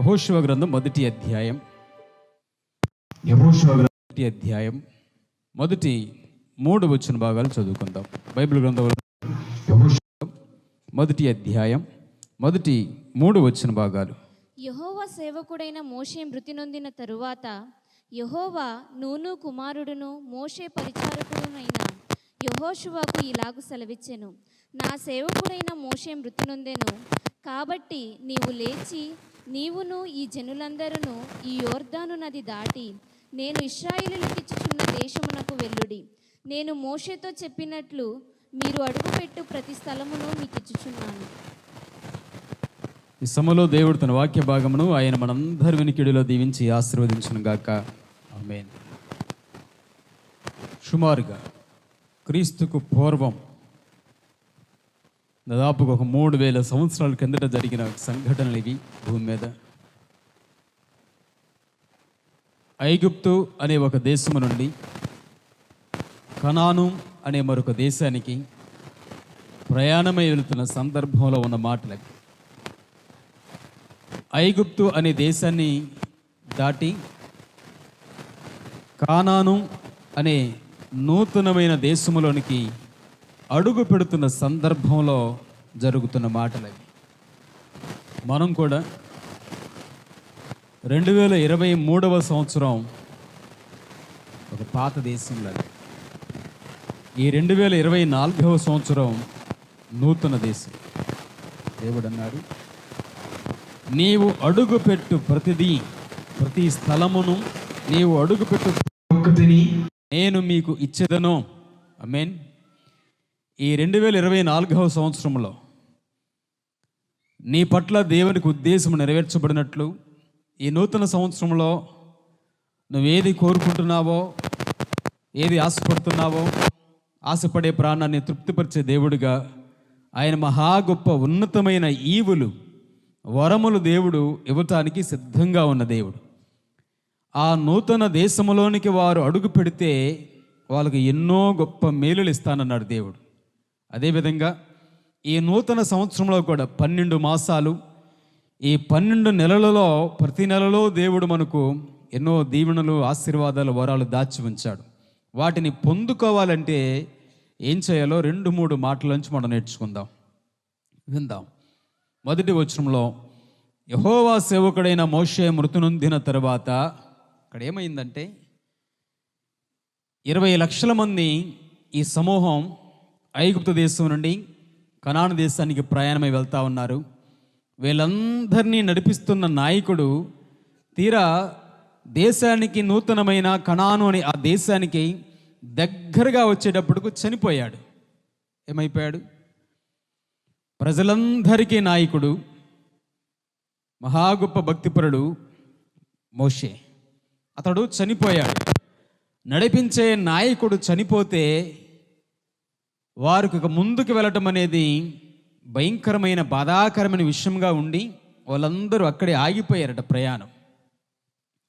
యహోశివ గ్రంథం మొదటి అధ్యాయం. యెహోషువ గ్రంథం మొదటి అధ్యాయం. మొదటి మూడు వచ్చిన భాగాలు చదువుకుందాం. బైబిల్ గ్రంథం యెహోషువ మొదటి అధ్యాయం. మొదటి మూడు వచ్చిన భాగాలు. యహోవా సేవకుడైన మోషే మృతి నొందిన తరువాత యహోవా నూను కుమారుడును మోషే పరిచారకుడునైన యహోషువాకు ఇలాగు సెలవిచ్చెను. నా సేవకుడైన మోషే మృతి నొందెను. కాబట్టి నీవు లేచి నీవును ఈ జనులందరూ ఈ యోర్దాను నది దాటి నేను ఇస్రాయిలులకిచ్చుచున్న దేశమునకు వెళ్ళుడి. నేను మోషేతో చెప్పినట్లు మీరు అడుగుపెట్టు ప్రతి స్థలమును మీకు ఇచ్చుచున్నాను. ఈ సమలో దేవుడు తన వాక్య భాగమును ఆయన మనందరి వినికిడిలో దీవించి ఆశీర్వదించును గాక. ఆమేన్. సుమారుగా క్రీస్తుకు పూర్వం దాదాపుగా ఒక మూడు వేల సంవత్సరాల కిందట జరిగిన సంఘటనలు ఇవి భూమి మీద. ఐగుప్తు అనే ఒక దేశము నుండి కనాను అనే మరొక దేశానికి ప్రయాణమై వెళుతున్న సందర్భంలో ఉన్న మాటలకి ఐగుప్తు అనే దేశాన్ని దాటి కానాను అనే నూతనమైన దేశములోనికి అడుగు పెడుతున్న సందర్భంలో జరుగుతున్న మాటలవి మనం కూడా రెండు వేల ఇరవై మూడవ సంవత్సరం ఒక పాత దేశంలో ఈ రెండు వేల ఇరవై నాలుగవ సంవత్సరం నూతన దేశం. దేవుడు అన్నాడు నీవు అడుగుపెట్టు ప్రతిదీ ప్రతి స్థలమును నీవు అడుగుపెట్టు నేను మీకు ఇచ్చేదను. మీన్ ఈ రెండు వేల ఇరవై నాలుగవ సంవత్సరంలో నీ పట్ల దేవునికి ఉద్దేశం నెరవేర్చబడినట్లు ఈ నూతన సంవత్సరంలో నువ్వేది కోరుకుంటున్నావో ఏది ఆశపడుతున్నావో ఆశపడే ప్రాణాన్ని తృప్తిపరిచే దేవుడిగా ఆయన మహా గొప్ప ఉన్నతమైన ఈవులు వరములు దేవుడు ఇవ్వటానికి సిద్ధంగా ఉన్న దేవుడు. ఆ నూతన దేశములోనికి వారు అడుగు పెడితే వాళ్ళకి ఎన్నో గొప్ప మేలులు ఇస్తానన్నాడు దేవుడు. అదేవిధంగా ఈ నూతన సంవత్సరంలో కూడా పన్నెండు మాసాలు ఈ పన్నెండు నెలలలో ప్రతి నెలలో దేవుడు మనకు ఎన్నో దీవెనలు ఆశీర్వాదాలు వరాలు దాచి ఉంచాడు. వాటిని పొందుకోవాలంటే ఏం చేయాలో రెండు మూడు మాటల నుంచి మనం నేర్చుకుందాం. విందాం. మొదటి వచనంలో యహోవా సేవకుడైన మోషే మృతునొందిన తర్వాత అక్కడ ఏమైందంటే ఇరవై లక్షల మంది ఈ సమూహం ఐగుప్త దేశం నుండి కనాను దేశానికి ప్రయాణమై వెళ్తా ఉన్నారు. వీళ్ళందరినీ నడిపిస్తున్న నాయకుడు తీరా దేశానికి నూతనమైన కణాను అనే ఆ దేశానికి దగ్గరగా వచ్చేటప్పటికు చనిపోయాడు. ఏమైపోయాడు? ప్రజలందరికీ నాయకుడు మహా గొప్ప భక్తిపరుడు మోషే. అతడు చనిపోయాడు. నడిపించే నాయకుడు చనిపోతే వారికి ఒక ముందుకు వెళ్ళటం అనేది భయంకరమైన బాధాకరమైన విషయంగా ఉండి వాళ్ళందరూ అక్కడే ఆగిపోయారట ప్రయాణం.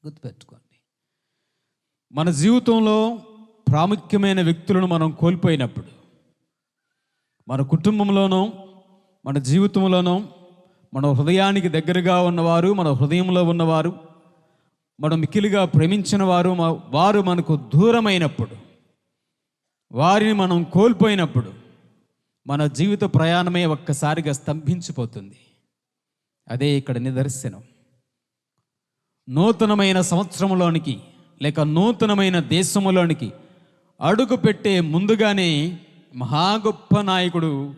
గుర్తుపెట్టుకోండి. మన జీవితంలో ప్రాముఖ్యమైన వ్యక్తులను మనం కోల్పోయినప్పుడు మన కుటుంబంలోనో మన జీవితంలోనో మన హృదయానికి దగ్గరగా ఉన్నవారు మన హృదయంలో ఉన్నవారు మనం మిక్కిలిగా ప్రేమించిన వారు వారు మనకు దూరమైనప్పుడు వారిని మనం కోల్పోయినప్పుడు మన జీవిత ప్రయాణమే ఒక్కసారిగా స్తంభించిపోతుంది. అదే ఇక్కడ నిదర్శనం. నూతనమైన సంవత్సరంలోనికి లేక నూతనమైన దేశంలోనికి అడుగు పెట్టే ముందుగానే మహా గొప్ప నాయకుడు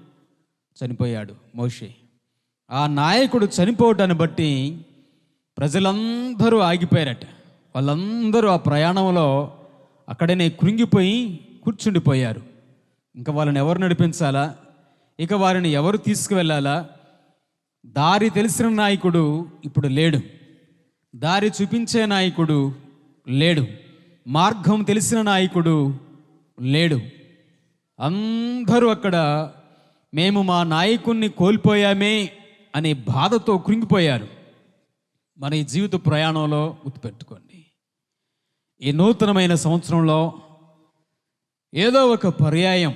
చనిపోయాడు మోషే. ఆ నాయకుడు చనిపోవటాన్ని బట్టి ప్రజలందరూ ఆగిపోయారట. వాళ్ళందరూ ఆ ప్రయాణంలో అక్కడనే కృంగిపోయి కూర్చుండిపోయారు. ఇంకా వాళ్ళని ఎవరు నడిపించాలా? ఇక వారిని ఎవరు తీసుకువెళ్ళాలా? దారి తెలిసిన నాయకుడు ఇప్పుడు లేడు. దారి చూపించే నాయకుడు లేడు. మార్గం తెలిసిన నాయకుడు లేడు. అందరూ అక్కడ మేము మా నాయకుణ్ణి కోల్పోయామే అనే బాధతో కృంగిపోయారు. మన ఈ జీవిత ప్రయాణంలో గుర్తుపెట్టుకోండి. ఈ నూతనమైన సంవత్సరంలో ఏదో ఒక పర్యాయం.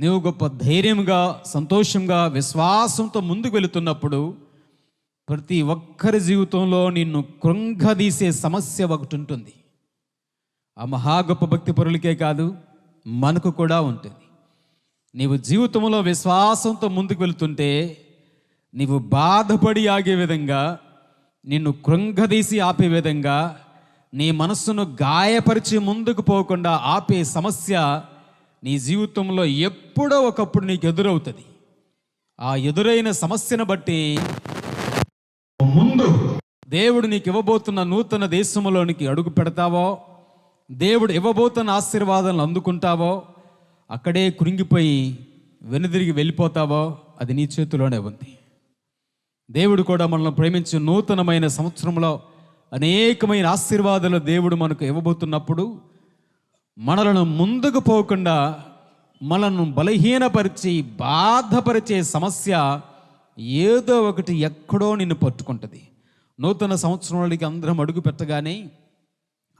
నువ్వు గొప్ప ధైర్యంగా సంతోషంగా విశ్వాసంతో ముందుకు వెళుతున్నప్పుడు ప్రతి ఒక్కరి జీవితంలో నిన్ను కృంగదీసే సమస్య ఒకటి ఉంటుంది. ఆ మహా గొప్ప భక్తి పరులకే కాదు మనకు కూడా ఉంటుంది. నీవు జీవితంలో విశ్వాసంతో ముందుకు వెళుతుంటే నీవు బాధపడి ఆగే విధంగా నిన్ను కృంగదీసి ఆపే విధంగా నీ మనస్సును గాయపరిచి ముందుకు పోకుండా ఆపే సమస్య నీ జీవితంలో ఎప్పుడో ఒకప్పుడు నీకు ఎదురవుతుంది. ఆ ఎదురైన సమస్యను బట్టి ముందు దేవుడు నీకు ఇవ్వబోతున్న నూతన దేశంలోనికి అడుగు పెడతావో? దేవుడు ఇవ్వబోతున్న ఆశీర్వాదాలను అందుకుంటావో? అక్కడే కృంగిపోయి వెనుదిరిగి వెళ్ళిపోతావో? అది నీ చేతిలోనే ఉంది. దేవుడు కూడా మనల్ని ప్రేమించి నూతనమైన సంవత్సరంలో అనేకమైన ఆశీర్వాదాలు దేవుడు మనకు ఇవ్వబోతున్నప్పుడు మనలను ముందుకు పోకుండా మనను బలహీనపరిచి బాధపరిచే సమస్య ఏదో ఒకటి ఎక్కడో నిన్ను పట్టుకుంటుంది. నూతన సంవత్సరంలోకి అందరం అడుగు పెట్టగానే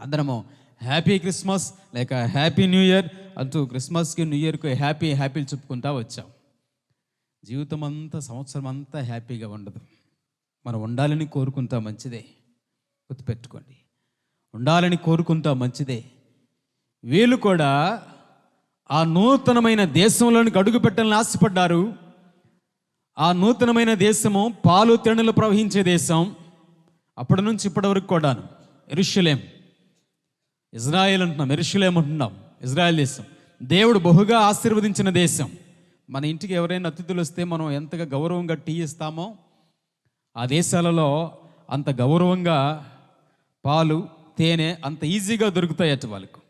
అందరము హ్యాపీ క్రిస్మస్ లేక హ్యాపీ న్యూ ఇయర్ అంటూ క్రిస్మస్కి న్యూ ఇయర్కి హ్యాపీ హ్యాపీలు చెప్పుకుంటా వచ్చాం. జీవితం అంతా సంవత్సరం అంతా హ్యాపీగా ఉండదు. మనం ఉండాలని కోరుకుంటా మంచిదే. గుర్తుపెట్టుకోండి. ఉండాలని కోరుకుంటా మంచిదే. వీళ్ళు కూడా ఆ నూతనమైన దేశంలోనికి అడుగు పెట్టాలని ఆశపడ్డారు. ఆ నూతనమైన దేశము పాలు తెణులు ప్రవహించే దేశం. అప్పటి నుంచి ఇప్పటి వరకు కూడాను ఎరుషులేం. ఇజ్రాయెల్ అంటున్నాం ఎరుషులేం అంటున్నాం ఇజ్రాయెల్ దేశం. దేవుడు బహుగా ఆశీర్వదించిన దేశం. మన ఇంటికి ఎవరైనా అతిథులు వస్తే మనం ఎంతగా గౌరవంగా టీ ఇస్తామో ఆ దేశాలలో అంత గౌరవంగా పాలు తేనె అంత ఈజీగా దొరుకుతాయి అటు వాళ్ళకు.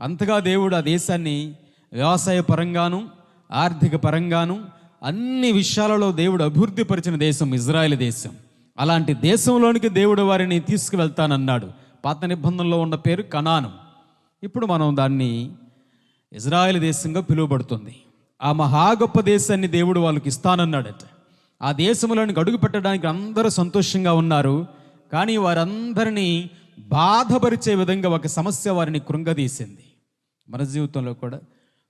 అంతగా దేవుడు ఆ దేశాన్ని వ్యవసాయ పరంగాను ఆర్థిక పరంగాను అన్ని విషయాలలో దేవుడు అభివృద్ధి పరిచిన దేశం ఇజ్రాయెల్ దేశం. అలాంటి దేశంలోనికి దేవుడు వారిని తీసుకువెళ్తానన్నాడు. పాత నిబంధనలో ఉన్న పేరు కనాను. ఇప్పుడు మనం దాన్ని ఇజ్రాయెల్ దేశంగా పిలువబడుతుంది. ఆ మహా గొప్ప దేశాన్ని దేవుడు వాళ్ళకి ఇస్తానన్నాడట. ఆ దేశంలోనికి అడుగు పెట్టడానికి అందరూ సంతోషంగా ఉన్నారు. కానీ వారందరినీ బాధపరిచే విధంగా ఒక సమస్య వారిని కృంగదీసింది. మన జీవితంలో కూడా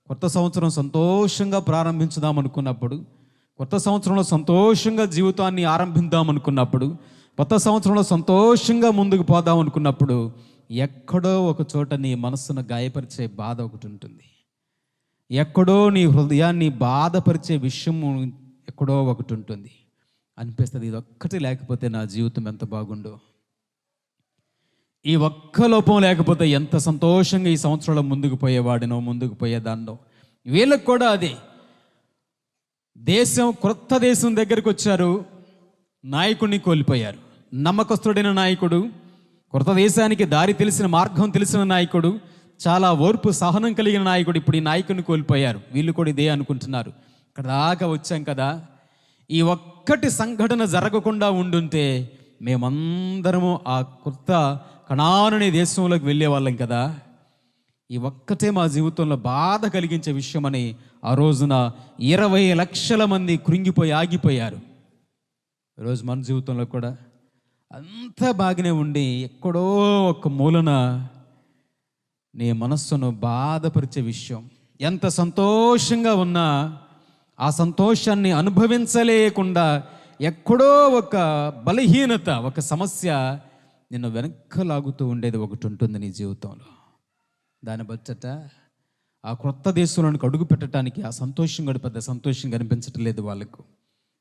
కొత్త సంవత్సరం సంతోషంగా ప్రారంభించుదాం అనుకున్నప్పుడు కొత్త సంవత్సరంలో సంతోషంగా జీవితాన్ని ఆరంభిద్దాం అనుకున్నప్పుడు కొత్త సంవత్సరంలో సంతోషంగా ముందుకు పోదాం అనుకున్నప్పుడు ఎక్కడో ఒక చోట నీ మనస్సును గాయపరిచే బాధ ఒకటి ఉంటుంది. ఎక్కడో నీ హృదయాన్ని బాధపరిచే విషయము ఎక్కడో ఒకటి ఉంటుంది. అనిపిస్తుంది. ఇది ఒక్కటి లేకపోతే నా జీవితం ఎంత బాగుండో? ఈ ఒక్క లోపం లేకపోతే ఎంత సంతోషంగా ఈ సంవత్సరంలో ముందుకు పోయేవాడినో ముందుకు పోయేదాన్నో? వీళ్ళకి కూడా అదే. దేశం క్రొత్త దేశం దగ్గరికి వచ్చారు. నాయకుడిని కోల్పోయారు. నమ్మకస్తుడైన నాయకుడు క్రొత్త దేశానికి దారి తెలిసిన మార్గం తెలిసిన నాయకుడు చాలా ఓర్పు సహనం కలిగిన నాయకుడు ఇప్పుడు ఈ నాయకుడిని కోల్పోయారు. వీళ్ళు కూడా ఇదే అనుకుంటున్నారు. ఇక్కడ దాకా వచ్చాం కదా. ఈ ఒక్కటి సంఘటన జరగకుండా ఉండుంటే మేమందరము ఆ కొత్త కణాననే దేశంలోకి వెళ్ళేవాళ్ళం కదా. ఈ ఒక్కటే మా జీవితంలో బాధ కలిగించే విషయమని ఆ రోజున ఇరవై లక్షల మంది కృంగిపోయి ఆగిపోయారు. ఈరోజు మన జీవితంలో కూడా అంతా బాగానే ఉండి ఎక్కడో ఒక మూలన నీ మనస్సును బాధపరిచే విషయం. ఎంత సంతోషంగా ఉన్నా ఆ సంతోషాన్ని అనుభవించలేకుండా ఎక్కడో ఒక బలహీనత ఒక సమస్య నిన్ను వెనక్కి లాగుతూ ఉండేది ఒకటి ఉంటుంది నీ జీవితంలో. దాని బచ్చట ఆ క్రొత్త దేశంలోనికి అడుగు పెట్టడానికి ఆ సంతోషం కూడా పెద్ద సంతోషం కనిపించటం లేదు వాళ్ళకు.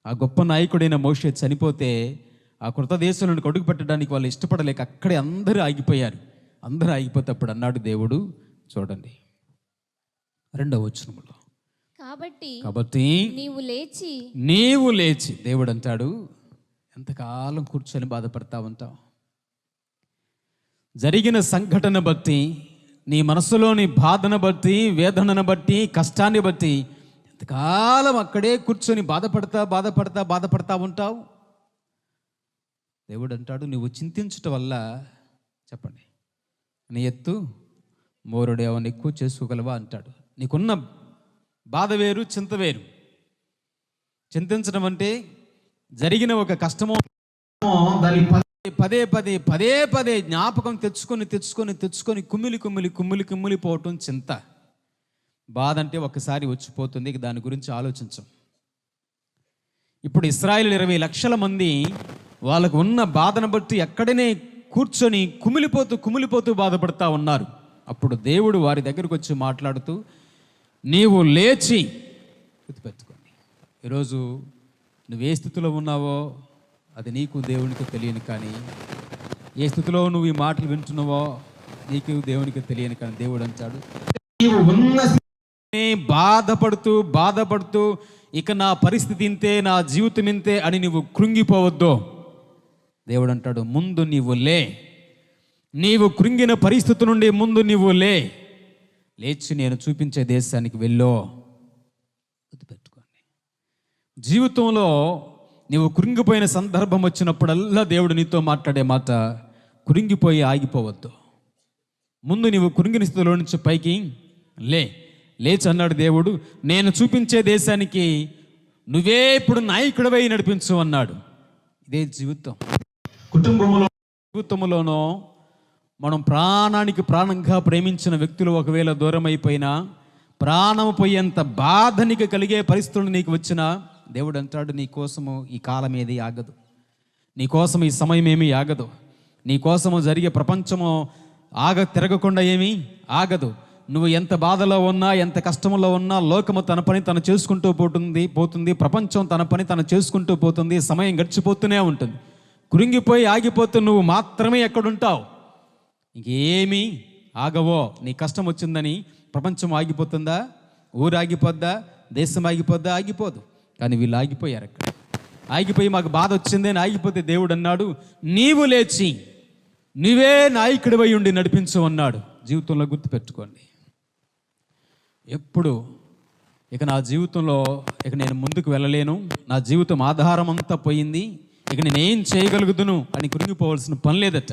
ఆ గొప్ప నాయకుడైన మోషే చనిపోతే ఆ క్రొత్త దేశంలోనికి అడుగు పెట్టడానికి వాళ్ళు ఇష్టపడలేక అక్కడే అందరూ ఆగిపోయారు. అందరూ ఆగిపోతే అప్పుడు అన్నాడు దేవుడు చూడండి. రెండవ వచనములో. కాబట్టి కాబట్టి నీవు లేచి నీవు లేచి దేవుడు అంటాడు ఎంతకాలం కూర్చొని బాధపడతా ఉంటావు? జరిగిన సంఘటన బట్టి నీ మనసులోని బాధను బట్టి వేదనను బట్టి కష్టాన్ని బట్టి ఎంతకాలం అక్కడే కూర్చొని బాధపడతా బాధపడతా బాధపడతా ఉంటావు? దేవుడు అంటాడు నువ్వు చింతించటం వల్ల చెప్పండి. నీ ఎత్తు మోరుడు ఏమైనా ఎక్కువ చేసుకోగలవా? అంటాడు. నీకున్న బాధ వేరు చింత వేరు. చింతించడం అంటే జరిగిన ఒక కష్టమో దాని పదే పదే పదే పదే జ్ఞాపకం తెచ్చుకొని తెచ్చుకొని తెచ్చుకొని కుమ్మిలి కుమ్మిలి కుమ్మిలి కుమ్మిలి పోవటం చింత. బాధ అంటే ఒకసారి వచ్చిపోతుంది దాని గురించి ఆలోచించం. ఇప్పుడు ఇస్రాయిల్ ఇరవై లక్షల మంది వాళ్ళకు ఉన్న బాధను బట్టి ఎక్కడనే కూర్చొని కుమిలిపోతూ కుమిలిపోతూ బాధపడతా ఉన్నారు. అప్పుడు దేవుడు వారి దగ్గరకు వచ్చి మాట్లాడుతూ నీవు లేచి గుర్తుపెట్టుకోండి. ఈరోజు నువ్వు ఏ స్థితిలో ఉన్నావో అది నీకు దేవునికి తెలియని కానీ ఏ స్థితిలో నువ్వు ఈ మాటలు వింటున్నావో నీకు దేవునికి తెలియని కానీ దేవుడు అంటాడు. ఉన్న బాధపడుతూ బాధపడుతూ ఇక నా పరిస్థితి ఇంతే నా జీవితం ఇంతే అని నువ్వు కృంగిపోవద్దు. దేవుడు అంటాడు ముందు నీవు లే. నీవు కృంగిన పరిస్థితి నుండి ముందు నీవు లే. లేచి నేను చూపించే దేశానికి వెళ్ళో. గుర్తుపెట్టుకోండి. జీవితంలో నీవు కృంగిపోయిన సందర్భం వచ్చినప్పుడల్లా దేవుడు నీతో మాట్లాడే మాట కృంగిపోయి ఆగిపోవద్దు. ముందు నీవు కురింగిన స్థితిలో నుంచి పైకి లే లేచి అన్నాడు దేవుడు నేను చూపించే దేశానికి నువ్వే ఇప్పుడు నాయకుడివై నడిపించు అన్నాడు. ఇదే జీవితం. కుటుంబంలో జీవితంలోనో మనం ప్రాణానికి ప్రాణంగా ప్రేమించిన వ్యక్తులు ఒకవేళ దూరం అయిపోయినా ప్రాణం పోయేంత బాధ నీకు కలిగే పరిస్థితులు నీకు వచ్చినా దేవుడు అంటాడు నీ కోసము ఈ కాలం ఏది ఆగదు. నీ కోసం ఈ సమయం ఏమీ ఆగదు. నీ కోసము జరిగే ప్రపంచము ఆగ తిరగకుండా ఏమీ ఆగదు. నువ్వు ఎంత బాధలో ఉన్నా ఎంత కష్టంలో ఉన్నా లోకము తన పని తను చేసుకుంటూ పోతుంది పోతుంది ప్రపంచం తన పని తను చేసుకుంటూ పోతుంది సమయం గడిచిపోతూనే ఉంటుంది. కురింగిపోయి ఆగిపోతూ నువ్వు మాత్రమే ఎక్కడుంటావు. ఇంకేమీ ఆగవో. నీ కష్టం వచ్చిందని ప్రపంచం ఆగిపోతుందా? ఊరు ఆగిపోద్దా దేశం ఆగిపోద్దా? ఆగిపోదు. కానీ వీళ్ళు ఆగిపోయారు అక్కడ. ఆగిపోయి మాకు బాధ వచ్చింది అని ఆగిపోతే దేవుడు అన్నాడు నీవు లేచి నీవే నాయకుడివై ఉండి నడిపించు అన్నాడు. జీవితంలో గుర్తుపెట్టుకోండి. ఎప్పుడు ఇక నా జీవితంలో ఇక నేను ముందుకు వెళ్ళలేను. నా జీవితం ఆధారం అంతా పోయింది. ఇక నేను ఏం చేయగలుగుదును అని కురిగిపోవాల్సిన పని లేదట.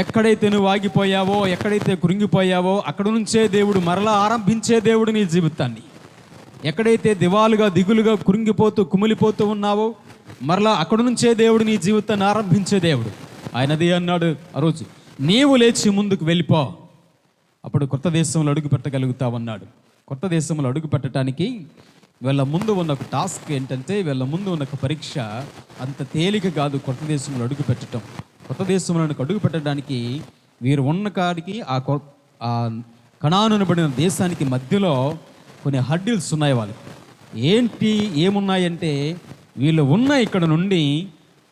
ఎక్కడైతే నువ్వు ఆగిపోయావో ఎక్కడైతే కురింగిపోయావో అక్కడ నుంచే దేవుడు మరలా ఆరంభించే దేవుడు నీ జీవితాన్ని. ఎక్కడైతే దివాలుగా దిగులుగా కురింగిపోతూ కుమిలిపోతూ ఉన్నావో మరలా అక్కడ నుంచే దేవుడు నీ జీవితాన్ని ఆరంభించే దేవుడు. ఆయనది అన్నాడు ఆ రోజు నీవు లేచి ముందుకు వెళ్ళిపో. అప్పుడు కొత్త దేశంలో అడుగు పెట్టగలుగుతావన్నాడు. కొత్త దేశంలో అడుగు పెట్టడానికి వీళ్ళ ముందు ఉన్న ఒక టాస్క్ ఏంటంటే వీళ్ళ ముందు ఉన్న ఒక పరీక్ష అంత తేలిక కాదు కొత్త దేశంలో అడుగు పెట్టడం కొత్త దేశంలో అడుగు పెట్టడానికి వీరు ఉన్న కాడికి ఆ కొ ఆ కణానునబడిన దేశానికి మధ్యలో కొన్ని హడ్డిల్స్ ఉన్నాయి వాళ్ళకి. ఏంటి ఏమున్నాయంటే వీళ్ళు ఉన్న ఇక్కడ నుండి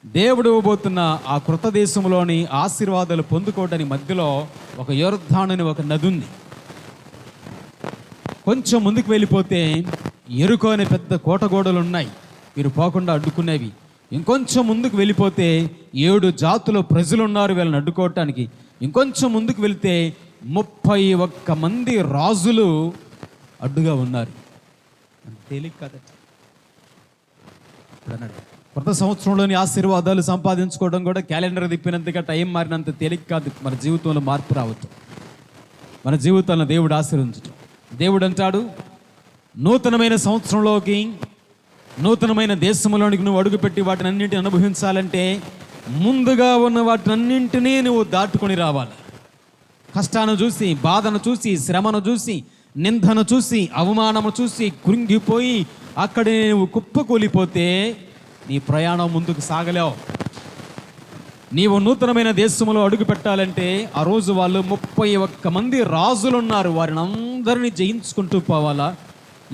దేవుడు ఇవ్వబోతున్న ఆ కృత దేశంలోని ఆశీర్వాదాలు పొందుకోవడానికి మధ్యలో ఒక యోర్ధానని ఒక నది ఉంది. కొంచెం ముందుకు వెళ్ళిపోతే ఎరుకో అనే పెద్ద కోటగోడలు ఉన్నాయి. మీరు పోకుండా అడ్డుకునేవి. ఇంకొంచెం ముందుకు వెళ్ళిపోతే ఏడు జాతుల ప్రజలు ఉన్నారు వీళ్ళని అడ్డుకోవటానికి. ఇంకొంచెం ముందుకు వెళితే ముప్పై ఒక్క మంది రాజులు అడ్డుగా ఉన్నారు. తేలిక కాదట ఇప్పుడు అన్నాడు. కొత్త సంవత్సరంలోని ఆశీర్వాదాలు సంపాదించుకోవడం కూడా క్యాలెండర్ తిప్పినంతగా టైం మారినంత తేలిక కాదు. మన జీవితంలో మార్పు రావద్దు. మన జీవితాలను దేవుడు ఆశీర్వదించడం. దేవుడు అంటాడు నూతనమైన సంవత్సరంలోకి నూతనమైన దేశంలోనికి నువ్వు అడుగుపెట్టి వాటిని అన్నింటిని అనుభవించాలంటే ముందుగా ఉన్న వాటినన్నింటినీ నువ్వు దాటుకొని రావాలి. కష్టాన్ని చూసి బాధను చూసి శ్రమను చూసి నిందను చూసి అవమానము చూసి కృంగిపోయి అక్కడే నువ్వు కుప్పకూలిపోతే నీ ప్రయాణం ముందుకు సాగలేవు. నీవు నూతనమైన దేశంలో అడుగు పెట్టాలంటే ఆ రోజు వాళ్ళు ముప్పై ఒక్క మంది రాజులు ఉన్నారు వారిని అందరినీ జయించుకుంటూ పోవాలా?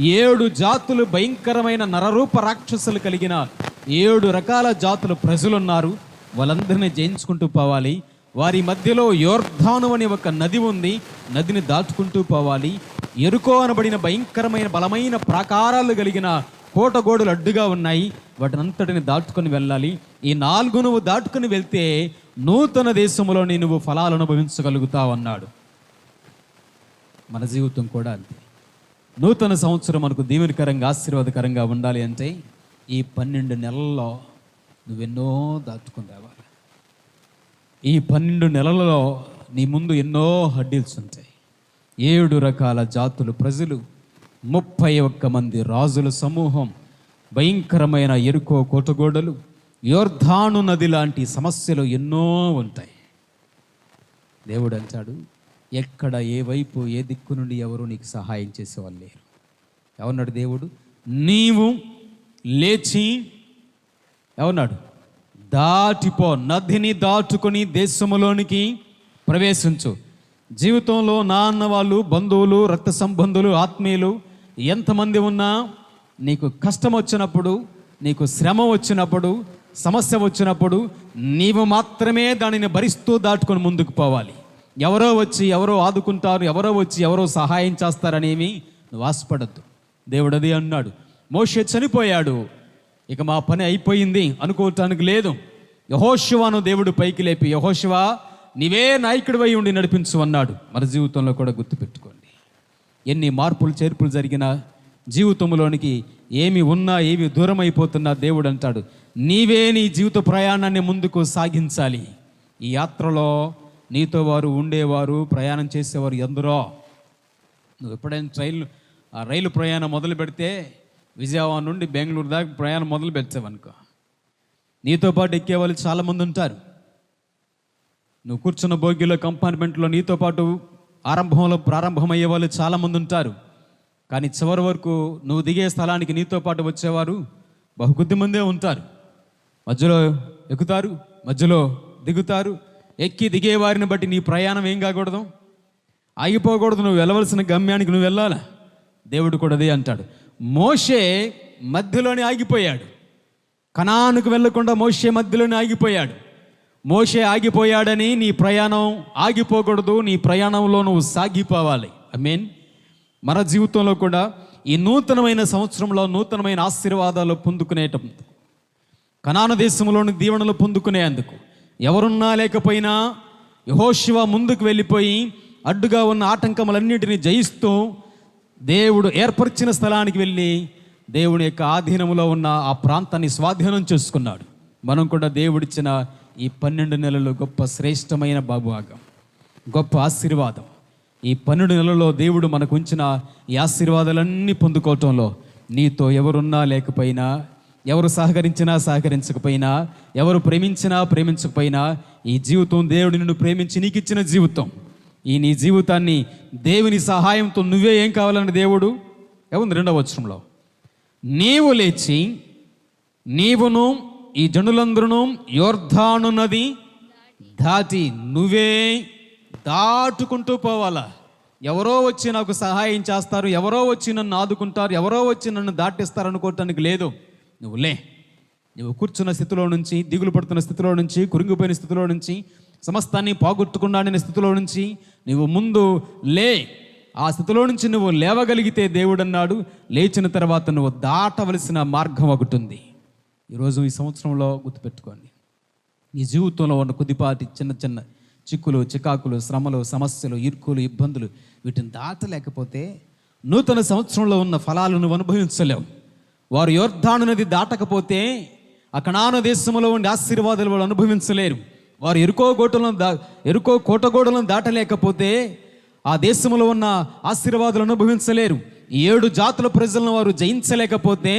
ఏడు జాతులు భయంకరమైన నరరూప రాక్షసులు కలిగిన ఏడు రకాల జాతులు ప్రజలున్నారు. వాళ్ళందరినీ జయించుకుంటూ పోవాలి. వారి మధ్యలో యోర్ధాను అనే ఒక నది ఉంది. నదిని దాటుకుంటూ పోవాలి. ఎరుకో అనబడిన భయంకరమైన బలమైన ప్రాకారాలు కలిగిన కోటగోడలు అడ్డుగా ఉన్నాయి. వాటిని అంతటిని దాటుకొని వెళ్ళాలి. ఈ నాలుగు నువ్వు దాటుకొని వెళ్తే నూతన దేశంలోని నువ్వు ఫలాలు అనుభవించగలుగుతావు అన్నాడు. మన జీవితం కూడా అంతే. నూతన సంవత్సరం మనకు దీవెనకరంగా ఆశీర్వాదకరంగా ఉండాలి అంటే ఈ పన్నెండు నెలల్లో నువ్వెన్నో దాటుకుని రావాలి. ఈ పన్నెండు నెలలలో నీ ముందు ఎన్నో హడ్డీల్స్ ఉంటాయి. ఏడు రకాల జాతులు ప్రజలు ముప్పై ఒక్క మంది రాజుల సమూహం భయంకరమైన ఎరుకో కోటగోడలు యోర్ధాను నది లాంటి సమస్యలు ఎన్నో ఉంటాయి. దేవుడు అంటాడు ఎక్కడ ఏ వైపు ఏ దిక్కు నుండి ఎవరు నీకు సహాయం చేసేవాళ్ళు లేరు. ఎవన్నాడు దేవుడు? నీవు లేచి ఎవన్నాడు దాటిపో నదిని దాటుకొని దేశములోనికి ప్రవేశించు. జీవితంలో నాన్న వాళ్ళు బంధువులు రక్త సంబంధులు ఆత్మీయులు ఎంతమంది ఉన్నా నీకు కష్టం వచ్చినప్పుడు నీకు శ్రమ వచ్చినప్పుడు సమస్య వచ్చినప్పుడు నీవు మాత్రమే దానిని భరిస్తూ దాటుకొని ముందుకు పోవాలి. ఎవరో వచ్చి ఎవరో ఆదుకుంటారు ఎవరో వచ్చి ఎవరో సహాయం చేస్తారనేమి నువ్వు ఆశపడద్దు. దేవుడు అది అన్నాడు. మోషే చనిపోయాడు. ఇక మా పని అయిపోయింది అనుకోవటానికి లేదు. యహోశివాను దేవుడు పైకి లేపి యహోశివా నీవే నాయకుడివై ఉండి నడిపించు అన్నాడు. మన జీవితంలో కూడా గుర్తుపెట్టుకోండి. ఎన్ని మార్పులు చేర్పులు జరిగినా జీవితంలోనికి ఏమి ఉన్నా ఏమి దూరం అయిపోతున్నా దేవుడు అంటాడు నీవే నీ జీవిత ప్రయాణాన్ని ముందుకు సాగించాలి. ఈ యాత్రలో నీతో వారు ఉండేవారు ప్రయాణం చేసేవారు ఎందరో. నువ్వు ఎప్పుడైనా ట్రైన్ ఆ రైలు ప్రయాణం మొదలు పెడితే విజయవాడ నుండి బెంగళూరు దాకా ప్రయాణం మొదలు పెట్టావనుకో నీతో పాటు ఎక్కే వాళ్ళు చాలామంది ఉంటారు. నువ్వు కూర్చున్న బోగిలో కంపార్ట్మెంట్లో నీతో పాటు ఆరంభంలో ప్రారంభమయ్యే వాళ్ళు చాలామంది ఉంటారు. కానీ చివరి వరకు నువ్వు దిగే స్థలానికి నీతో పాటు వచ్చేవారు బహుకొద్ది మందే ఉంటారు. మధ్యలో ఎక్కుతారు మధ్యలో దిగుతారు ఎక్కి దిగే వారిని బట్టి నీ ప్రయాణం ఏం కాకూడదు? ఆగిపోకూడదు నువ్వు వెళ్ళవలసిన గమ్యానికి నువ్వు వెళ్ళాలా? దేవుడు కూడా అదే అంటాడు. మోషే మధ్యలోనే ఆగిపోయాడు. కణానికి వెళ్ళకుండా మోషే మధ్యలోనే ఆగిపోయాడు. మోషే ఆగిపోయాడని నీ ప్రయాణం ఆగిపోకూడదు నీ ప్రయాణంలో నువ్వు సాగిపోవాలి. ఐ మీన్ మన జీవితంలో కూడా ఈ నూతనమైన సంవత్సరంలో నూతనమైన ఆశీర్వాదాలు పొందుకునేటం. కణాన దేశంలోని దీవెనలు పొందుకునేందుకు. ఎవరున్నా లేకపోయినా యహోశివ ముందుకు వెళ్ళిపోయి అడ్డుగా ఉన్న ఆటంకములన్నిటిని జయిస్తూ దేవుడు ఏర్పరిచిన స్థలానికి వెళ్ళి దేవుని యొక్క ఆధీనములో ఉన్న ఆ ప్రాంతాన్ని స్వాధీనం చేసుకున్నాడు. మనం కూడా దేవుడిచ్చిన ఈ పన్నెండు నెలలు గొప్ప శ్రేష్టమైన భాగం గొప్ప ఆశీర్వాదం. ఈ పన్నెండు నెలల్లో దేవుడు మనకు ఉంచిన ఈ ఆశీర్వాదాలన్నీ పొందుకోవటంలో నీతో ఎవరున్నా లేకపోయినా ఎవరు సహకరించినా సహకరించకపోయినా ఎవరు ప్రేమించినా ప్రేమించకపోయినా ఈ జీవితం దేవుడు నిన్ను ప్రేమించి నీకు ఇచ్చిన జీవితం. ఈ నీ జీవితాన్ని దేవుని సహాయంతో నువ్వే ఏం కావాలని దేవుడు? ఏముంది రెండవ వచనంలో? నీవు లేచి నీవును ఈ జనులందరూ యోర్ధాను నది దాటి నువ్వే దాటుకుంటూ పోవాలా? ఎవరో వచ్చి నాకు సహాయం చేస్తారు ఎవరో వచ్చి నన్ను ఆదుకుంటారు ఎవరో వచ్చి నన్ను దాటిస్తారు అనుకోవటానికి లేదు. నువ్వు లే నువ్వు కూర్చున్న స్థితిలో నుంచి దిగులు పడుతున్న స్థితిలో నుంచి కురింగిపోయిన స్థితిలో నుంచి సమస్తాన్ని పోగొట్టుకున్నాడనే స్థితిలో నుంచి నువ్వు ముందు లే. ఆ స్థితిలో నుంచి నువ్వు లేవగలిగితే దేవుడు అన్నాడు లేచిన తర్వాత నువ్వు దాటవలసిన మార్గం ఒకటి ఉంది. ఈరోజు ఈ సంవత్సరంలో గుర్తుపెట్టుకోండి. నీ జీవితంలో ఉన్న కొద్దిపాటి చిన్న చిన్న చిక్కులు చికాకులు శ్రమలు సమస్యలు ఇరుకులు ఇబ్బందులు వీటిని దాటలేకపోతే నూతన సంవత్సరంలో ఉన్న ఫలాలు నువ్వు అనుభవించలేవు. వారు యోర్ధాను నది దాటకపోతే ఆ కణాన దేశంలో ఉండే ఆశీర్వాదాలు వాళ్ళు అనుభవించలేరు. వారు ఎరుకో గోటలను దా ఎరుకో కోటగోడలను దాటలేకపోతే ఆ దేశంలో ఉన్న ఆశీర్వాదాలు అనుభవించలేరు. ఈ ఏడు జాతుల ప్రజలను వారు జయించలేకపోతే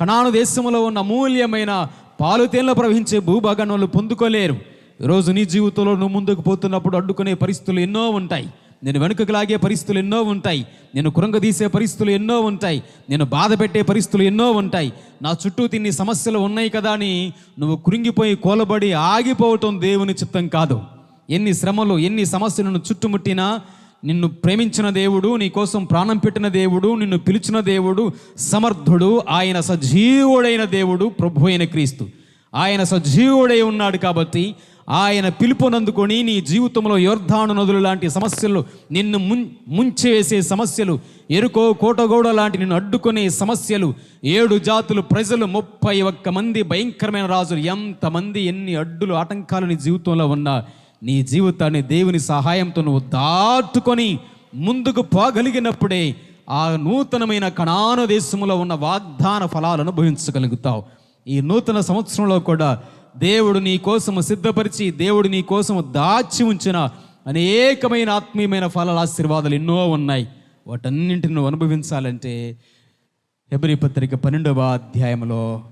కణాను దేశంలో ఉన్న అమూల్యమైన పాలుతేళ్ళ ప్రవహించే భూభాగాన్ని వాళ్ళు పొందుకోలేరు. ఈరోజు నీ జీవితంలో నువ్వు ముందుకు పోతున్నప్పుడు అడ్డుకునే పరిస్థితులు ఎన్నో ఉంటాయి. నేను వెనుకకు లాగే పరిస్థితులు ఎన్నో ఉంటాయి. నేను కురంగదీసే పరిస్థితులు ఎన్నో ఉంటాయి. నేను బాధ పెట్టే పరిస్థితులు ఎన్నో ఉంటాయి. నా చుట్టూ తిన్ని సమస్యలు ఉన్నాయి కదా అని నువ్వు కురింగిపోయి కోలబడి ఆగిపోవటం దేవుని చిత్తం కాదు. ఎన్ని శ్రమలు ఎన్ని సమస్యలను చుట్టుముట్టినా నిన్ను ప్రేమించిన దేవుడు నీ కోసం ప్రాణం పెట్టిన దేవుడు నిన్ను పిలిచిన దేవుడు సమర్థుడు ఆయన సజీవుడైన దేవుడు ప్రభు అయిన క్రీస్తు. ఆయన సజీవుడై ఉన్నాడు కాబట్టి ఆయన పిలుపునందుకొని నీ జీవితంలో యోర్ధాను నదులు లాంటి సమస్యలు నిన్ను ముం ముంచివేసే సమస్యలు ఎరుకో కోటగోడ లాంటి నిన్ను అడ్డుకునే సమస్యలు ఏడు జాతులు ప్రజలు ముప్పై ఒక్క మంది భయంకరమైన రాజులు ఎంతమంది ఎన్ని అడ్డులు ఆటంకాలు నీ జీవితంలో ఉన్నా నీ జీవితాన్ని దేవుని సహాయంతో నువ్వు దాటుకొని ముందుకు పోగలిగినప్పుడే ఆ నూతనమైన కణాను దేశంలో ఉన్న వాగ్దాన ఫలాలను భవించగలుగుతావు ఈ నూతన సంవత్సరంలో కూడా దేవుడు నీ కోసము సిద్ధపరిచి దేవుడు నీ కోసము దాచి ఉంచిన అనేకమైన ఆత్మీయమైన ఫలాల ఆశీర్వాదాలు ఎన్నో ఉన్నాయి. వాటన్నింటిని నువ్వు అనుభవించాలంటే ఎబ్రి పత్రిక పన్నెండవ అధ్యాయంలో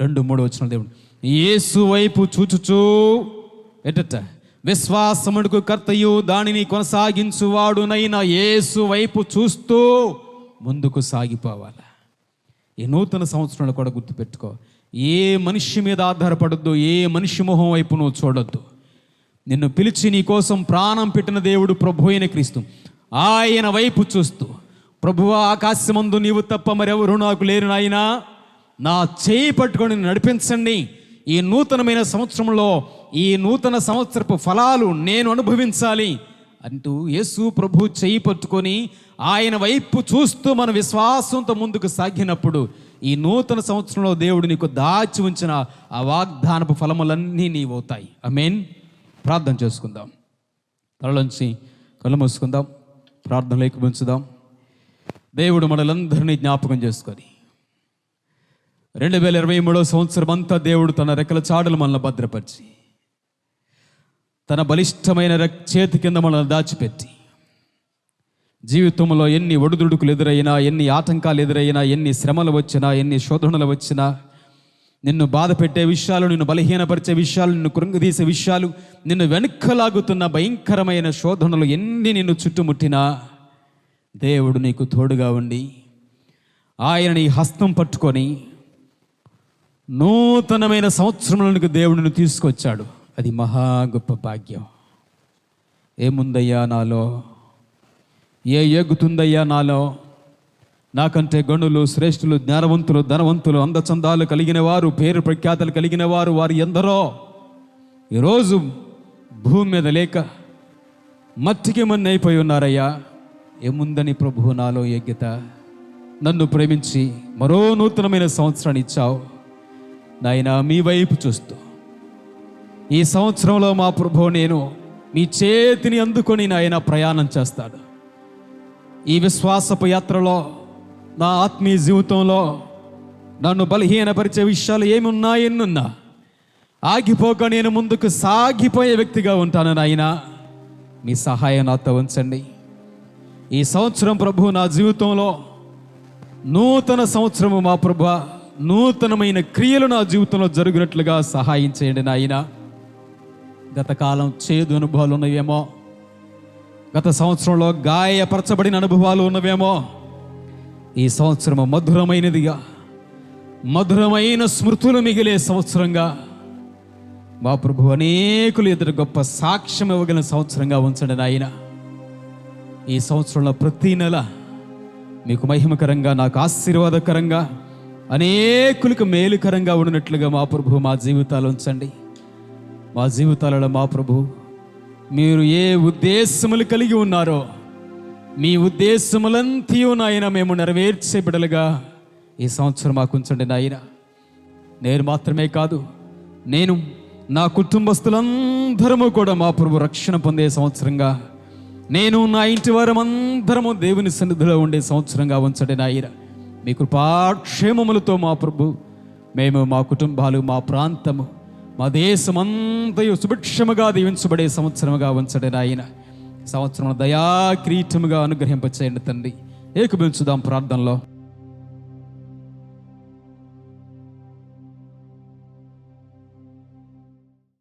రెండు మూడు వచ్చిన దేవుడు యేసు వైపు చూచుచూ ఎటట విశ్వాసముడుకు కర్తయు దానిని కొనసాగించువాడునైన యేసు వైపు చూస్తూ ముందుకు సాగిపోవాలి? ఈ నూతన సంవత్సరంలో కూడా గుర్తుపెట్టుకో ఏ మనిషి మీద ఆధారపడద్దు ఏ మనిషి మొహం వైపు నువ్వు చూడొద్దు. నిన్ను పిలిచి నీ కోసం ప్రాణం పెట్టిన దేవుడు ప్రభు అయిన క్రీస్తు. ఆయన వైపు చూస్తూ ప్రభువ ఆకాశమందు నీవు తప్ప మరెవరు నాకు లేరు నాయనా. నా చేయి పట్టుకొని నడిపించండి. ఈ నూతనమైన సంవత్సరంలో ఈ నూతన సంవత్సరపు ఫలాలు నేను అనుభవించాలి అంటూ యేసు ప్రభు చేయి పట్టుకొని ఆయన వైపు చూస్తూ మన విశ్వాసంతో ముందుకు సాగినప్పుడు ఈ నూతన సంవత్సరంలో దేవుడు నీకు దాచి ఉంచిన ఆ వాగ్దానపు ఫలములన్నీ నీవవుతాయి మీన్ ప్రార్థన చేసుకుందాం. తలలోంచి కళ్ళు మూసుకుందాం. ప్రార్థనలోకి ఉంచుదాం దేవుడు మనలందరినీ జ్ఞాపకం చేసుకొని రెండు వేల ఇరవై మూడో సంవత్సరం అంతా దేవుడు తన రెక్కల చాడులు మనల్ని భద్రపరిచి తన బలిష్టమైన చేతి కింద మనల్ని దాచిపెట్టి జీవితంలో ఎన్ని ఒడిదుడుకులు ఎదురైనా ఎన్ని ఆటంకాలు ఎదురైనా ఎన్ని శ్రమలు వచ్చినా ఎన్ని శోధనలు వచ్చినా నిన్ను బాధ పెట్టే విషయాలు నిన్ను బలహీనపరిచే విషయాలు నిన్ను కృంగదీసే విషయాలు నిన్ను వెనుక్కలాగుతున్న భయంకరమైన శోధనలు ఎన్ని నిన్ను చుట్టుముట్టినా దేవుడు నీకు తోడుగా ఉండి ఆయన నీ హస్తం పట్టుకొని నూతనమైన సంవత్సరంలోనికి దేవుడిని తీసుకొచ్చాడు. అది మహా గొప్ప భాగ్యం. ఏముందయ్యా నాలో? ఏ ఎగుతుందయ్యా నాలో? నాకంటే గణులు శ్రేష్ఠులు జ్ఞానవంతులు ధనవంతులు అందచందాలు కలిగిన వారు పేరు ప్రఖ్యాతలు కలిగిన వారు వారు ఎందరో? ఈరోజు భూమి మీద లేక మట్టికి మన్ను అయిపోయి ఉన్నారయ్యా. ఏముందని ప్రభు నాలో యోగ్యత? నన్ను ప్రేమించి మరో నూతనమైన సంవత్సరాన్ని ఇచ్చావు. నాయన మీ వైపు చూస్తూ. ఈ సంవత్సరంలో మా ప్రభు నేను మీ చేతిని అందుకొని నాయన ప్రయాణం చేస్తాడు. ఈ విశ్వాసపు యాత్రలో నా ఆత్మీయ జీవితంలో నన్ను బలహీనపరిచే విషయాలు ఏమి ఉన్నాయి ఎన్నున్నా? ఆగిపోక నేను ముందుకు సాగిపోయే వ్యక్తిగా ఉంటాను నాయన. మీ సహాయం నాతో ఉంచండి. ఈ సంవత్సరం ప్రభు నా జీవితంలో నూతన సంవత్సరము మా ప్రభు నూతనమైన క్రియలు నా జీవితంలో జరిగినట్లుగా సహాయం చేయండి నాయన. గతకాలం చేదు అనుభవాలు ఉన్నాయేమో గత సంవత్సరంలో గాయపరచబడిన అనుభవాలు ఉన్నవేమో? ఈ సంవత్సరము మధురమైనదిగా మధురమైన స్మృతులు మిగిలే సంవత్సరంగా. మా ప్రభు అనేకులు ఎదురు గొప్ప సాక్ష్యం ఇవ్వగలిగిన సంవత్సరంగా ఉంచండి నాయన. ఈ సంవత్సరంలో ప్రతి నెల మీకు మహిమకరంగా నాకు ఆశీర్వాదకరంగా అనేకులకు మేలుకరంగా ఉన్నట్లుగా మా ప్రభు మా జీవితాలు ఉంచండి. మా జీవితాలలో మా ప్రభు మీరు ఏ ఉద్దేశములు కలిగి ఉన్నారో మీ ఉద్దేశములంతయు నాయన మేము నెరవేర్చే బిడలుగా ఈ సంవత్సరం మాకు ఉంచండి నాయన. నేను మాత్రమే కాదు నేను నా కుటుంబస్తులందరము కూడా మా ప్రభు రక్షణ పొందే సంవత్సరంగా నేను నా ఇంటి వారమందరము దేవుని సన్నిధిలో ఉండే సంవత్సరంగా ఉంచండి నాయన. మీ కృపాక్షేమములతో మా ప్రభు మేము మా కుటుంబాలు మా ప్రాంతము మా దేశమంతయు సుభిక్షముగా దీవించబడే సంవత్సరముగా ఉంచడని ఆయన సంవత్సరం దయా కిరీటముగా అనుగ్రహింపచేయండి తండ్రి. ఏకమించుదాం ప్రార్థనలో.